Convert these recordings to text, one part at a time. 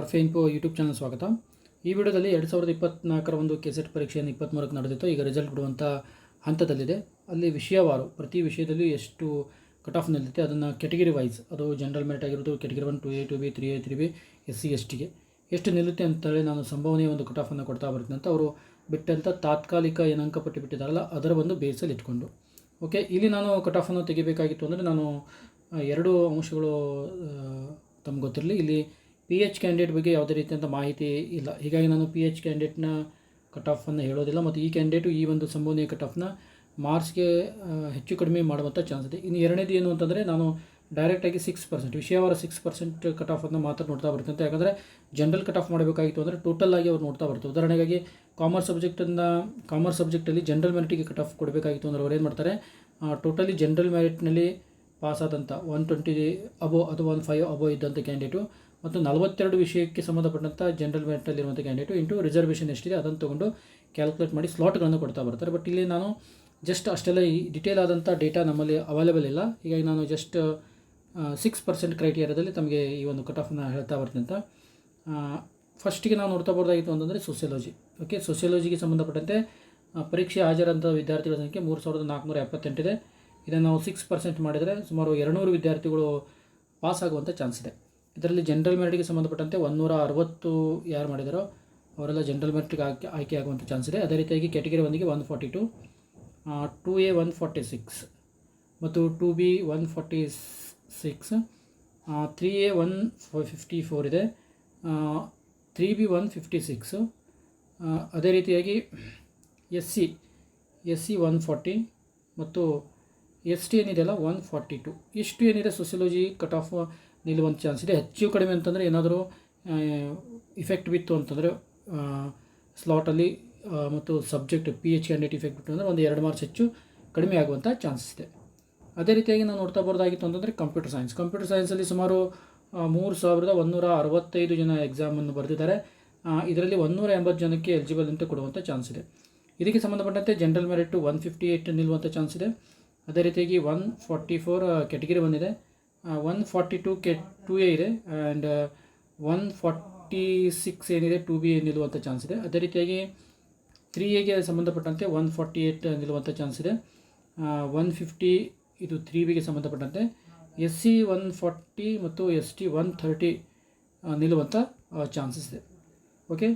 ಆರ್ಫೆ info YouTube channel ಸ್ವಾಗತ. ಈ ವಿಡಿಯೋದಲ್ಲಿ ಎರಡು ಸಾವಿರದ ಇಪ್ಪತ್ನಾಲ್ಕರ ಒಂದು ಕೆಸೆಟ್ ಪರೀಕ್ಷೆಯನ್ನು ಇಪ್ಪತ್ತ್ಮೂರಕ್ಕೆ ನಡೆದಿತ್ತು. ಈಗ ರಿಸಲ್ಟ್ ಬಿಡುವಂಥ ಹಂತದಲ್ಲಿದೆ. ಅಲ್ಲಿ ವಿಷಯವಾರು, ಪ್ರತಿ ವಿಷಯದಲ್ಲೂ ಎಷ್ಟು ಕಟ್ ಆಫ್ ನಿಲ್ಲುತ್ತೆ ಅದನ್ನು ಕೆಟಗರಿ ವೈಸ್ ಅದು ಜನರಲ್ ಮೆರಿಟ್ ಆಗಿರೋದು category one two A two B three A three B S C S ಟಿಗೆ ಎಷ್ಟು ನಿಲ್ಲುತ್ತೆ ಅಂತೇಳಿ ನಾನು ಸಂಭವನೀಯ ಒಂದು ಕಟ್ ಆಫನ್ನು ಕೊಡ್ತಾ ಬರ್ತೀನಿ ಅಂತ ಅವರು ಬಿಟ್ಟಂಥ ತಾತ್ಕಾಲಿಕ ಏನು ಅಂಕಪಟ್ಟಿ ಬಿಟ್ಟಿದ್ದಾರಲ್ಲ, ಅದರ ಒಂದು ಬೇಸಲ್ಲಿ ಇಟ್ಕೊಂಡು. ಓಕೆ ಇಲ್ಲಿ ನಾನು ಕಟ್ ಆಫನ್ನು ತೆಗಿಬೇಕಾಗಿತ್ತು ಅಂದರೆ ನಾನು ಎರಡು ಅಂಶಗಳು ತಮ್ಗೆ ಗೊತ್ತಿರಲಿ. ಇಲ್ಲಿ ಪಿ ಎಚ್ ಕ್ಯಾಂಡಿಡೇಟ್ ಬಗ್ಗೆ ಯಾವುದೇ ರೀತಿಯಂಥ ಮಾಹಿತಿ ಇಲ್ಲ. ಹೀಗಾಗಿ ನಾನು ಪಿ ಎಚ್ ಕ್ಯಾಂಡಿಡೇಟ್ನ ಕಟ್ ಆಫನ್ನು ಹೇಳೋದಿಲ್ಲ ಮತ್ತು ಈ ಕ್ಯಾಂಡಿಡೇಟು ಈ ಒಂದು ಸಂಭವನೀಯ ಕಟ್ ಆಫ್ನ ಮಾರ್ಕ್ಸ್ಗೆ ಹೆಚ್ಚು ಕಡಿಮೆ ಮಾಡುವಂಥ ಚಾನ್ಸ್ ಇದೆ. ಇನ್ನು ಎರಡನೇದು ಏನು ಅಂತಂದರೆ ನಾನು ಡೈರೆಕ್ಟಾಗಿ ಸಿಕ್ಸ್ ಪರ್ಸೆಂಟ್ ವಿಷಯವಾರ ಸಿಕ್ಸ್ ಪರ್ಸೆಂಟ್ ಕಟ್ ಆಫನ್ನು ಮಾತ್ರ ನೋಡ್ತಾ ಬರ್ತೀನಿ ಅಂತ. ಯಾಕಂದರೆ ಜನರಲ್ ಕಟ್ ಆಫ್ ಮಾಡಬೇಕಾಗಿತ್ತು ಅಂದರೆ ಟೋಟಲ್ ಆಗಿ ಅವ್ರು ನೋಡ್ತಾ ಬರ್ತಾರೆ ಉದಾಹರಣೆಗಾಗಿ ಕಾಮರ್ಸ್ ಸಬ್ಜೆಕ್ಟನ್ನು ಕಾಮರ್ಸ್ ಸಬ್ಜೆಕ್ಟಲ್ಲಿ ಜನರಲ್ ಮೆರಿಟಿಗೆ ಕಟ್ ಆಫ್ ಕೊಡಬೇಕಾಗಿತ್ತು ಅಂದರೆ ಅವ್ರು ಏನು ಮಾಡ್ತಾರೆ ಟೋಟಲಿ ಜನರಲ್ ಮೆರಿಟ್ನಲ್ಲಿ ಪಾಸ್ ಆದಂಥ ಒನ್ ಟ್ವೆಂಟಿ ಅಬೋ ಅಥವಾ ಒನ್ ಫೈವ್ ಅಬೋ ಇದ್ದಂಥ ಕ್ಯಾಂಡಿಡೇಟು ಮತ್ತು ನಲವತ್ತೆರಡು ವಿಷಯಕ್ಕೆ ಸಂಬಂಧಪಟ್ಟಂಥ ಜನರಲ್ ಮೆರಿಟಲ್ಲಿರುವಂಥ ಕ್ಯಾಂಡಿಡೇಟು ಇಂಟು ರಿಸರ್ವೇಷನ್ ಎಷ್ಟಿದೆ ಅದನ್ನು ತೊಗೊಂಡು ಕ್ಯಾಲ್ಕುಲೇಟ್ ಮಾಡಿ ಸ್ಲಾಟ್ಗಳನ್ನು ಕೊಡ್ತಾ ಬರ್ತಾರೆ. ಬಟ್ ಇಲ್ಲಿ ನಾನು ಜಸ್ಟ್ ಅಷ್ಟೆಲ್ಲ ಈ ಡಿಟೇಲ್ ಆದಂಥ ಡೇಟಾ ನಮ್ಮಲ್ಲಿ ಅವೈಲೇಬಲ್ ಇಲ್ಲ. ಹೀಗಾಗಿ ನಾನು ಜಸ್ಟ್ ಸಿಕ್ಸ್ ಪರ್ಸೆಂಟ್ ಕ್ರೈಟೀರಿಯಾದಲ್ಲಿ ತಮಗೆ ಈ ಒಂದು ಕಟ್ ಆಫನ್ನು ಹೇಳ್ತಾ ಬರ್ತೀನಿ ಅಂತ. ಫಸ್ಟಿಗೆ ನಾವು ನೋಡ್ತಾ ಬರ್ದಾಗಿತ್ತು ಅಂತಂದರೆ ಸೋಷಿಯಾಲಜಿ ಓಕೆ ಸೋಸಿಯಾಲಜಿಗೆ ಸಂಬಂಧಪಟ್ಟಂತೆ ಪರೀಕ್ಷೆ ಹಾಜರಂಥ ವಿದ್ಯಾರ್ಥಿಗಳ ಸಂಖ್ಯೆ ಮೂರು ಸಾವಿರದ ನಾಲ್ಕುನೂರ ಎಪ್ಪತ್ತೆಂಟಿದೆ ಇದನ್ನು ನಾವು ಸಿಕ್ಸ್ ಪರ್ಸೆಂಟ್ ಮಾಡಿದರೆ ಸುಮಾರು ಎರಡುನೂರು ವಿದ್ಯಾರ್ಥಿಗಳು ಪಾಸ್ ಆಗುವಂಥ ಚಾನ್ಸ್ ಇದೆ. ಇದರಲ್ಲಿ ಜನರಲ್ ಮೆರಿಟ್ಗೆ ಸಂಬಂಧಪಟ್ಟಂತೆ ಒಂದೂರ ಅರವತ್ತು ಯಾರು ಮಾಡಿದಾರೋ ಅವರೆಲ್ಲ ಜನರಲ್ ಮೆರಿಟ್ಗೆ ಆಯ್ಕೆ ಆಯ್ಕೆ ಆಗುವಂಥ ಚಾನ್ಸ್ ಇದೆ. ಅದೇ ರೀತಿಯಾಗಿ ಕ್ಯಾಟಗರಿ ಒಂದಿಗೆ one forty two two A one forty six ಮತ್ತು two B one forty six three A one fifty four ಇದೆ three B one fifty six ಅದೇ ರೀತಿಯಾಗಿ S C S C one forty ಮತ್ತು S T ಏನಿದೆಯಲ್ಲ one forty two ಇಷ್ಟು ಏನಿದೆ sociology cut off ನಿಲ್ಲುವಂಥ chance ಇದೆ. ಹೆಚ್ಚು ಕಡಿಮೆ ಅಂತಂದರೆ ಏನಾದರೂ ಇಫೆಕ್ಟ್ ಬಿತ್ತು ಅಂತಂದರೆ ಸ್ಲಾಟಲ್ಲಿ ಮತ್ತು subject P H candidate effect ಬಿಟ್ಟು ಅಂದರೆ ಒಂದು ಎರಡು ಮಾರ್ಕ್ಸ್ ಹೆಚ್ಚು ಕಡಿಮೆ ಆಗುವಂಥ ಚಾನ್ಸಸ್ ಇದೆ. ಅದೇ ರೀತಿಯಾಗಿ ನಾವು ನೋಡ್ತಾ ಬರೋದಾಗಿತ್ತು ಅಂತಂದರೆ ಕಂಪ್ಯೂಟರ್ ಸೈನ್ಸ್ ಕಂಪ್ಯೂಟರ್ ಸೈನ್ಸಲ್ಲಿ ಸುಮಾರು ಮೂರು ಸಾವಿರದ ಒಂದೂರ ಅರವತ್ತೈದು ಜನ ಎಕ್ಸಾಮನ್ನು ಬರೆದಿದ್ದಾರೆ. ಇದರಲ್ಲಿ ಒಂದೂರ ಎಂಬತ್ತು ಜನಕ್ಕೆ ಎಲಿಜಿಬಲ್ ಅಂತ ಕೊಡುವಂಥ ಚಾನ್ಸ್ ಇದೆ. ಇದಕ್ಕೆ ಸಂಬಂಧಪಟ್ಟಂತೆ general merit one fifty eight ನಿಲ್ಲುವಂಥ chance ಇದೆ. ಅದೇ ರೀತಿಯಾಗಿ ಒನ್ ಫಾರ್ಟಿ ಫೋರ್ ಕೆಟಗಿರಿ ಬಂದಿದೆ. One forty two K two A ಇದೆ. ಆ್ಯಂಡ್ ಒನ್ ಫಾರ್ಟಿ ಸಿಕ್ಸ್ ಏನಿದೆ ಟು ಬಿ ನಿಲ್ಲುವಂಥ ಚಾನ್ಸ್ ಇದೆ. ಅದೇ ರೀತಿಯಾಗಿ ತ್ರೀ ಎಗೆ ಸಂಬಂಧಪಟ್ಟಂತೆ ಒನ್ ಫಾರ್ಟಿ ಏಯ್ಟ್ ನಿಲ್ಲುವಂಥ ಚಾನ್ಸ್ ಇದೆ. ಒನ್ ಫಿಫ್ಟಿ ಇದು ತ್ರೀ ಬಿಗೆ ಸಂಬಂಧಪಟ್ಟಂತೆ ಎಸ್ ಸಿ ಒನ್ ಫಾರ್ಟಿ ಮತ್ತು ಎಸ್ ಟಿ ಒನ್ ಥರ್ಟಿ ನಿಲ್ಲುವಂಥ ಚಾನ್ಸಸ್ ಇದೆ. ಓಕೆ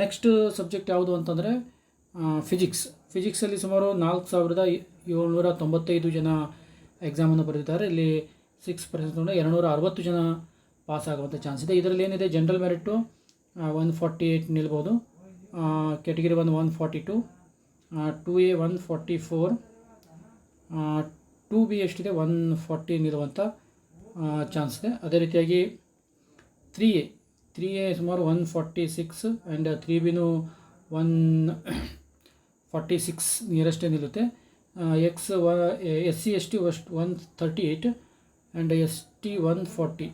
ನೆಕ್ಸ್ಟ್ ಸಬ್ಜೆಕ್ಟ್ ಯಾವುದು ಅಂತಂದರೆ ಫಿಸಿಕ್ಸ್ ಫಿಸಿಕ್ಸಲ್ಲಿ ಸುಮಾರು ನಾಲ್ಕು ಸಾವಿರದ ಏಳ್ನೂರ ತೊಂಬತ್ತೈದು ಜನ ಎಕ್ಸಾಮನ್ನು ಬರೆದಿದ್ದಾರೆ. ಇಲ್ಲಿ ಸಿಕ್ಸ್ ಪರ್ಸೆಂಟ್ ತೊಗೊಂಡು ಎರಡುನೂರ ಅರವತ್ತು ಜನ ಪಾಸ್ ಆಗುವಂಥ ಚಾನ್ಸ್ ಇದೆ. ಇದರಲ್ಲಿ ಏನಿದೆ? General merit one forty eight ನಿಲ್ಬೋದು. Category one one forty two two A one forty four two B ಎಷ್ಟಿದೆ? ಒನ್ ಫಾರ್ಟಿ ನಿಲ್ಲುವಂಥ ಚಾನ್ಸ್ ಇದೆ. ಅದೇ ರೀತಿಯಾಗಿ ತ್ರೀ ಎ ತ್ರೀ ಎ ಸುಮಾರು one forty six and three ಬಿನೂ one forty six ನಿಯರೆಸ್ಟೇ ನಿಲ್ಲುತ್ತೆ. X S C S T ಒಸ್ಟ್ one thirty eight and S T one forty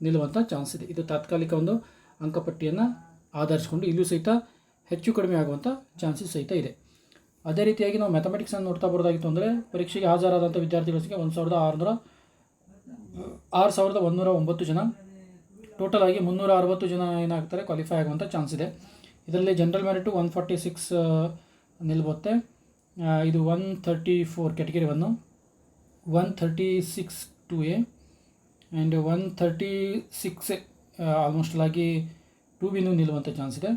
ನಿಲ್ಲುವಂಥ chance ಇದೆ. ಇದು ತಾತ್ಕಾಲಿಕ ಒಂದು ಅಂಕಪಟ್ಟಿಯನ್ನು ಆಧರಿಸಿಕೊಂಡು ಇಲ್ಲೂ ಸಹಿತ ಹೆಚ್ಚು ಕಡಿಮೆ ಆಗುವಂಥ ಚಾನ್ಸಸ್ ಸಹಿತ ಇದೆ. ಅದೇ ರೀತಿಯಾಗಿ ನಾವು ಮ್ಯಾಥಮೆಟಿಕ್ಸನ್ನು ನೋಡ್ತಾ ಬರೋದಾಗಿತ್ತು ಅಂದರೆ ಪರೀಕ್ಷೆಗೆ ಹಾಜರಾದಂಥ ವಿದ್ಯಾರ್ಥಿಗಳ ಸಂಖ್ಯೆ ಒಂದು ಸಾವಿರದ ಆರುನೂರ, ಆರು ಸಾವಿರದ ಒಂದೂರ ಒಂಬತ್ತು ಜನ ಟೋಟಲ್ ಆಗಿ ಮುನ್ನೂರ ಅರವತ್ತು ಜನ ಏನಾಗ್ತಾರೆ ಕ್ವಾಲಿಫೈ ಆಗುವಂಥ ಚಾನ್ಸ್ ಇದೆ. ಇದರಲ್ಲಿ general merit one forty six ನಿಲ್ಬತ್ತೆ ಇದು one thirty four category one one thirty six to A and one thirty six almost ಆಗಿ ಟು ಬಿನೂ ನಿಲ್ಲುವಂಥ ಚಾನ್ಸ್ ಇದೆ.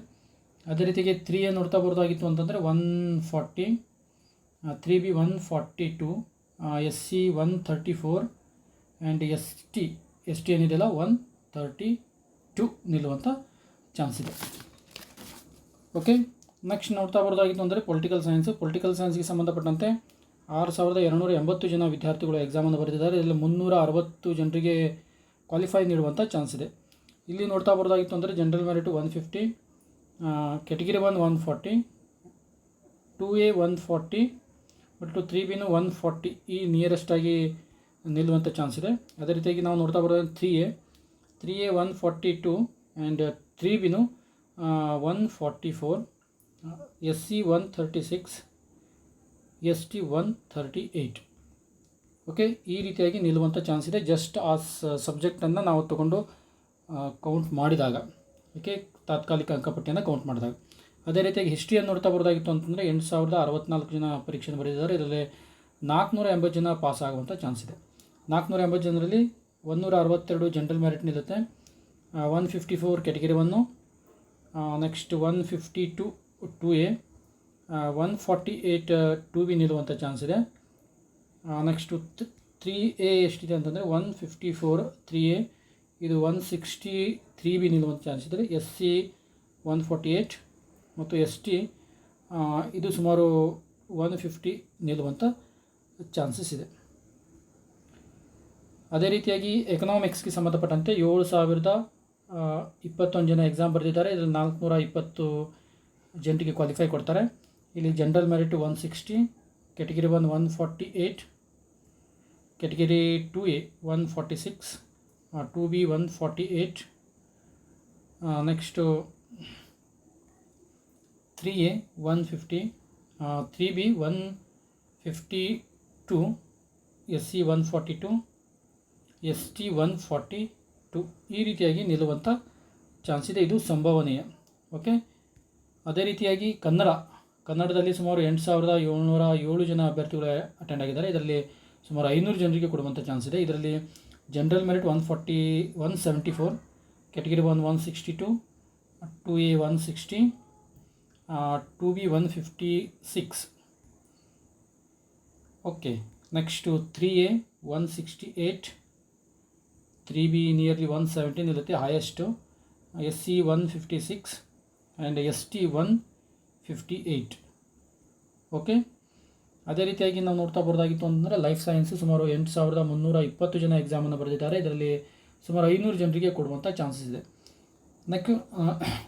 ಅದೇ ರೀತಿಗೆ ತ್ರೀ ಎ ನೋಡ್ತಾ ಬರೋದಾಗಿತ್ತು ಅಂತಂದರೆ one forty three B one forty two S C one thirty four and S T S T ಏನಿದೆಯಲ್ಲ ಒನ್ ತರ್ಟಿ ಟು ನಿಲ್ಲುವಂಥ ಚಾನ್ಸ್ ಇದೆ. ಓಕೆ ನೆಕ್ಸ್ಟ್ ನೋಡ್ತಾ ಬರೋದಾಗಿತ್ತು ಅಂದರೆ ಪೊಲಿಟಿಕಲ್ ಸೈನ್ಸ್ ಪೊಲಿಟಿಕಲ್ ಸೈನ್ಸ್ಗೆ ಸಂಬಂಧಪಟ್ಟಂತೆ ಆರು ಸಾವಿರದ ಎರಡುನೂರ ಎಂಬತ್ತು ಜನ ವಿದ್ಯಾರ್ಥಿಗಳು ಎಕ್ಸಾಮನ್ನು ಬರೆದಿದ್ದಾರೆ. ಇದರಲ್ಲಿ ಮುನ್ನೂರ ಅರವತ್ತು ಜನರಿಗೆ ಕ್ವಾಲಿಫೈ ನೀಡುವಂಥ ಚಾನ್ಸ್ ಇದೆ. ಇಲ್ಲಿ ನೋಡ್ತಾ ಬರೋದಾಗಿತ್ತು ಅಂದರೆ general merit one fifty category one one forty two A one forty but three ಬಿನು one forty ಈ ನಿಯರೆಸ್ಟಾಗಿ ನಿಲ್ಲುವಂಥ ಚಾನ್ಸ್ ಇದೆ. ಅದೇ ರೀತಿಯಾಗಿ ನಾವು ನೋಡ್ತಾ ಬರೋದು three A three A one forty two and three ಬಿನು one forty four S C one thirty six S T one thirty eight. Okay ಈ ರೀತಿಯಾಗಿ ನಿಲ್ಲುವಂಥ ಚಾನ್ಸ್ ಇದೆ ಜಸ್ಟ್ ಆ ಸಬ್ಜೆಕ್ಟನ್ನು ನಾವು ತಗೊಂಡು ಕೌಂಟ್ ಮಾಡಿದಾಗ. ಓಕೆ ತಾತ್ಕಾಲಿಕ ಅಂಕಪಟ್ಟಿಯನ್ನು ಕೌಂಟ್ ಮಾಡಿದಾಗ. ಅದೇ ರೀತಿಯಾಗಿ ಹಿಸ್ಟ್ರಿಯನ್ನು ನೋಡ್ತಾ ಬರೋದಾಗಿತ್ತು ಅಂತಂದರೆ ಎಂಟು ಸಾವಿರದ ಅರವತ್ನಾಲ್ಕು ಜನ ಪರೀಕ್ಷೆಯನ್ನು ಬರೆದಿದ್ದಾರೆ. ಇದರಲ್ಲಿ ನಾಲ್ಕುನೂರ ಎಂಬತ್ತು ಜನ ಪಾಸ್ ಆಗುವಂಥ ಚಾನ್ಸ್ ಇದೆ. ನಾಲ್ಕುನೂರ ಎಂಬತ್ತು ಜನರಲ್ಲಿ ಒಂದೂರ ಅರವತ್ತೆರಡು ಜನರಲ್ ಮೆರಿಟ್ ನಿಲ್ಲುತ್ತೆ. One fifty four category one next one fifty two two A one forty eight two B ನಿಲ್ಲುವಂಥ chance ಇದೆ. ನೆಕ್ಸ್ಟು ತ್ರೀ ಎ ಎಷ್ಟಿದೆ ಅಂತಂದರೆ one fifty four three A ಇದು ಒನ್ ಸಿಕ್ಸ್ಟಿ ತ್ರೀ ಬಿ ನಿಲ್ಲುವಂಥ chance ಇದೆ. S C one forty eight ಮತ್ತು S T ಇದು ಸುಮಾರು one fifty ನಿಲ್ಲುವಂಥ chances ಇದೆ. ಅದೇ ರೀತಿಯಾಗಿ ಎಕನಾಮಿಕ್ಸ್ಗೆ ಸಂಬಂಧಪಟ್ಟಂತೆ ಏಳು ಸಾವಿರದ ಆ, ಇಪ್ಪತ್ತೊಂದು ಜನ ಎಕ್ಸಾಮ್ ಬರೆದಿದ್ದಾರೆ. ಇದರಲ್ಲಿ ನಾಲ್ಕುನೂರ ಇಪ್ಪತ್ತು ಜನರಿಗೆ ಕ್ವಾಲಿಫೈ ಕೊಡ್ತಾರೆ. ಇಲ್ಲಿ general merit one sixty category one one forty eight category two A one forty six two B one forty eight next three A one fifty three B one fifty two S C one forty two S T one forty two ಈ ರೀತಿಯಾಗಿ ನಿಲ್ಲುವಂಥ chance ಇದೆ. ಇದು ಸಂಭವನೀಯ. Okay ಅದೇ ರೀತಿಯಾಗಿ ಕನ್ನಡ, ಕನ್ನಡದಲ್ಲಿ ಸುಮಾರು ಎಂಟು ಸಾವಿರದ ಏಳ್ನೂರ ಏಳು ಜನ ಅಭ್ಯರ್ಥಿಗಳು ಅಟೆಂಡ್ ಆಗಿದ್ದಾರೆ. ಇದರಲ್ಲಿ ಸುಮಾರು ಐನೂರು ಜನರಿಗೆ ಕೊಡುವಂಥ ಚಾನ್ಸ್ ಇದೆ. ಇದರಲ್ಲಿ general merit one forty one seventy four category one one sixty two two A one sixty two B one fifty six okay next three A one sixty eight three B nearly one seventeen ಇರುತ್ತೆ highest S C one fifty six and S T one fifty eight okay ಅದೇ ರೀತಿಯಾಗಿ ನಾವು ನೋಡ್ತಾ ಬರೋದಾಗಿತ್ತು ಅಂತಂದರೆ life science ಸುಮಾರು ಎಂಟು ಸಾವಿರದ ಮುನ್ನೂರ ಇಪ್ಪತ್ತು ಜನ ಎಕ್ಸಾಮನ್ನು ಬರೆದಿದ್ದಾರೆ. ಇದರಲ್ಲಿ ಸುಮಾರು ಐನೂರು ಜನರಿಗೆ ಕೊಡುವಂಥ ಚಾನ್ಸಸ್ ಇದೆ. ನೆಕ್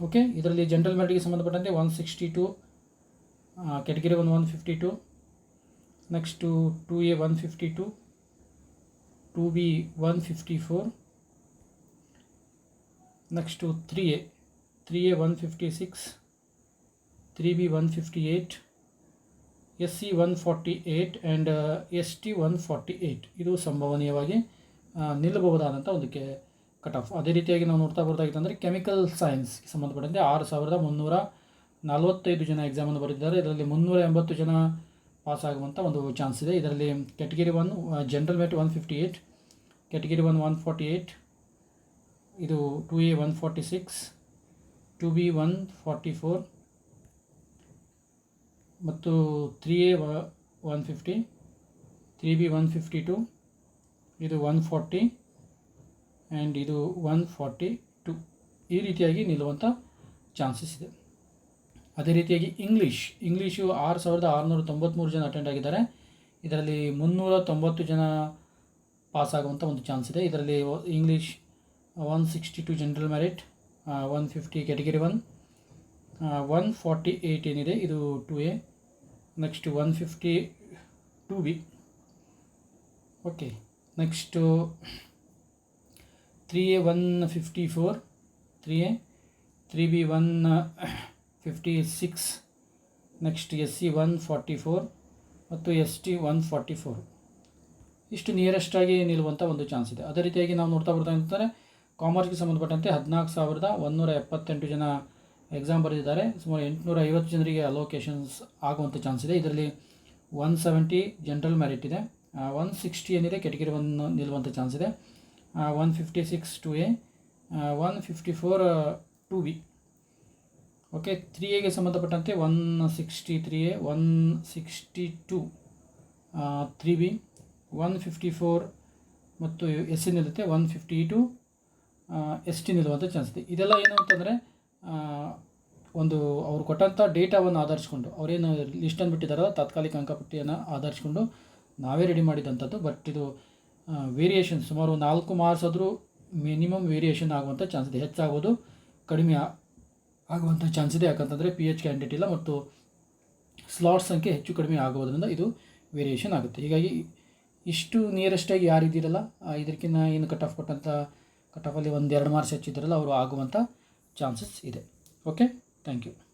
ಓಕೆ ಇದರಲ್ಲಿ ಜನರಲ್ ಮೆರಿಟ್ಗೆ ಸಂಬಂಧಪಟ್ಟಂತೆ one sixty two category one one fifty two next two A one fifty two two B one fifty four next three A three A one fifty six three B one fifty eight S C one forty eight and S T one forty eight ಇದು ಸಂಭವನೀಯವಾಗಿ ನಿಲ್ಲಬಹುದಾದಂಥ ಒಂದು K cut off ಅದೇ ರೀತಿಯಾಗಿ ನಾವು ನೋಡ್ತಾ ಬರೋದಾಗಿತ್ತು ಅಂದರೆ chemical ಸೈನ್ಸ್ಗೆ ಸಂಬಂಧಪಟ್ಟಂತೆ ಆರು ಸಾವಿರದ ಮುನ್ನೂರ ನಲವತ್ತೈದು ಜನ ಎಕ್ಸಾಮನ್ನು ಬರೆದಿದ್ದಾರೆ. ಇದರಲ್ಲಿ ಮುನ್ನೂರ ಎಂಬತ್ತು ಜನ ಪಾಸ್ ಆಗುವಂಥ ಒಂದು ಚಾನ್ಸ್ ಇದೆ. ಇದರಲ್ಲಿ category one general merit one fifty eight category one one forty eight ಇದು two A one forty six two B one forty four ಮತ್ತು three A one fifty, three B one fifty two, ಇದು one forty and ಇದು one forty two. ಈ ರೀತಿಯಾಗಿ ನಿಲ್ಲುವಂಥ chances ಇದೆ. ಅದೇ ರೀತಿಯಾಗಿ English, English ಆರು ಸಾವಿರದ ಆರುನೂರ ತೊಂಬತ್ತ್ಮೂರು ಜನ ಅಟೆಂಡ್ ಆಗಿದ್ದಾರೆ. ಇದರಲ್ಲಿ ಮುನ್ನೂರ ತೊಂಬತ್ತು ಜನ ಪಾಸ್ ಆಗುವಂಥ ಒಂದು ಚಾನ್ಸ್ ಇದೆ. ಇದರಲ್ಲಿ English one sixty two general merit one fifty category one one forty eight ಏನಿದೆ, ಇದು two A next one fifty two B okay next three A one fifty four three A three B one fifty six next S C one forty four ಮತ್ತು S T one forty four ಇಷ್ಟು ನಿಯರೆಸ್ಟಾಗಿ ನಿಲ್ಲುವಂಥ ಒಂದು chance ಇದೆ. ಅದೇ ರೀತಿಯಾಗಿ ನಾವು ನೋಡ್ತಾ ಬರ್ತಾ ಅಂತಂದರೆ ಕಾಮರ್ಸ್ಗೆ ಸಂಬಂಧಪಟ್ಟಂತೆ ಹದಿನಾಲ್ಕು ಸಾವಿರದ ಒಂದೂರ ಎಪ್ಪತ್ತೆಂಟು ಜನ ಎಕ್ಸಾಮ್ ಬರೆದಿದ್ದಾರೆ. ಸುಮಾರು ಎಂಟುನೂರ ಐವತ್ತು ಜನರಿಗೆ ಅಲೋಕೇಶನ್ಸ್ ಆಗುವಂಥ ಚಾನ್ಸ್ ಇದೆ. ಇದರಲ್ಲಿ ಒನ್ ಸೆವೆಂಟಿ ಜನರಲ್ ಮೆರಿಟ್ ಇದೆ. ಒನ್ ಸಿಕ್ಸ್ಟಿ ಏನಿದೆ ಕೆಟಗಿರಿ ಒನ್ ನಿಲ್ಲುವಂಥ ಚಾನ್ಸ್ ಇದೆ. One fifty six two A one fifty four two B okay three ಎಗೆ ಸಂಬಂಧಪಟ್ಟಂತೆ one sixty three A one sixty two three B one fifty four ಮತ್ತು S N ಇರುತ್ತೆ. One fifty two S T ನಿಲ್ಲುವಂಥ chance ಇದೆ ಇದೆಲ್ಲ ಏನು ಅಂತಂದರೆ ಒಂದು ಅವರು ಕೊಟ್ಟಂಥ ಡೇಟಾವನ್ನು ಆಧರಿಸ್ಕೊಂಡು, ಅವರೇನು ಲಿಸ್ಟನ್ನು ಬಿಟ್ಟಿದ್ದಾರೋ, ತಾತ್ಕಾಲಿಕ ಅಂಕಪಟ್ಟಿಯನ್ನು ಆಧರಿಸ್ಕೊಂಡು ನಾವೇ ರೆಡಿ ಮಾಡಿದಂಥದ್ದು. ಬಟ್ ಇದು ವೇರಿಯೇಷನ್ ಸುಮಾರು ನಾಲ್ಕು ಮಾರ್ಕ್ಸ್ ಆದರೂ ಮಿನಿಮಮ್ ವೇರಿಯೇಷನ್ ಆಗುವಂಥ ಚಾನ್ಸ್ ಇದೆ ಹೆಚ್ಚಾಗೋದು ಕಡಿಮೆ ಆಗುವಂಥ ಚಾನ್ಸ್ ಇದೆ ಯಾಕಂತಂದರೆ ಪಿ ಎಚ್ ಕ್ಯಾಂಡಿಡೇಟ್ ಇಲ್ಲ ಮತ್ತು ಸ್ಲಾಟ್ ಸಂಖ್ಯೆ ಹೆಚ್ಚು ಕಡಿಮೆ ಆಗೋದ್ರಿಂದ ಇದು ವೇರಿಯೇಷನ್ ಆಗುತ್ತೆ. ಹೀಗಾಗಿ ಇಷ್ಟು ನಿಯರೆಸ್ಟಾಗಿ ಯಾರಿದ್ದೀರಲ್ಲ ಇದಕ್ಕಿಂತ ಏನು ಕಟ್ ಆಫ್ ಕೊಟ್ಟಂಥ ಕಟ್ ಆಫಲ್ಲಿ ಒಂದು ಎರಡು ಮಾರ್ಕ್ಸ್ ಹೆಚ್ಚಿದ್ರಲ್ಲ ಅವರು ಆಗುವಂಥ ಚಾನ್ಸಸ್ ಇದೆ. Okay thank you